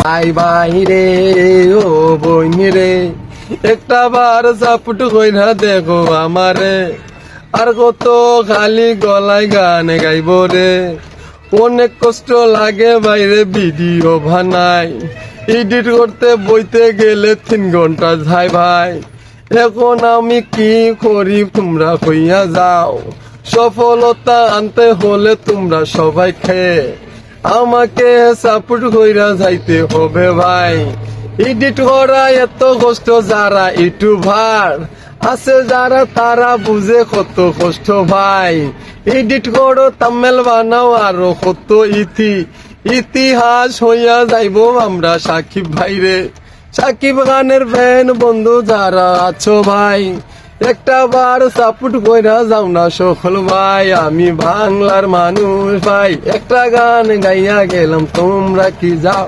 ভাই ভাই রে ও বোন রে একটা বার সাপুট কইরা দেখো আমারে। আর কত খালি গলায় গান গাইব রে। অনেক কষ্ট লাগে বাইরে ভিডিও বানাই। এডিট করতে বইতে গেলে তিন ঘণ্টা যাই ভাই। এখন আমি কি করি তোমরা কইয়া যাও। সফলতা আনতে হলে তোমরা সবাই খেয়ে। আমাকে সাপোর্ট কইরা যাইতে হবে ভাই। এডিট করা এত কষ্ট যারা ইউটিউবার। আছে যারা তারা বুঝে কত কষ্ট ভাই। এডিট করো তামেল বানাও, আরও কত ইতি। ইতিহাস হইয়া যাইব আমরা সাকিব ভাইরে। সাকিব খানের ফ্যান বন্ধু যারা আছো ভাই। একটা বার সাপোর্ট কইরা যাও না সকল ভাই, আমি বাংলার মানুষ ভাই। একটা গান গাইয়া গেলাম, তোমরা কি যাও?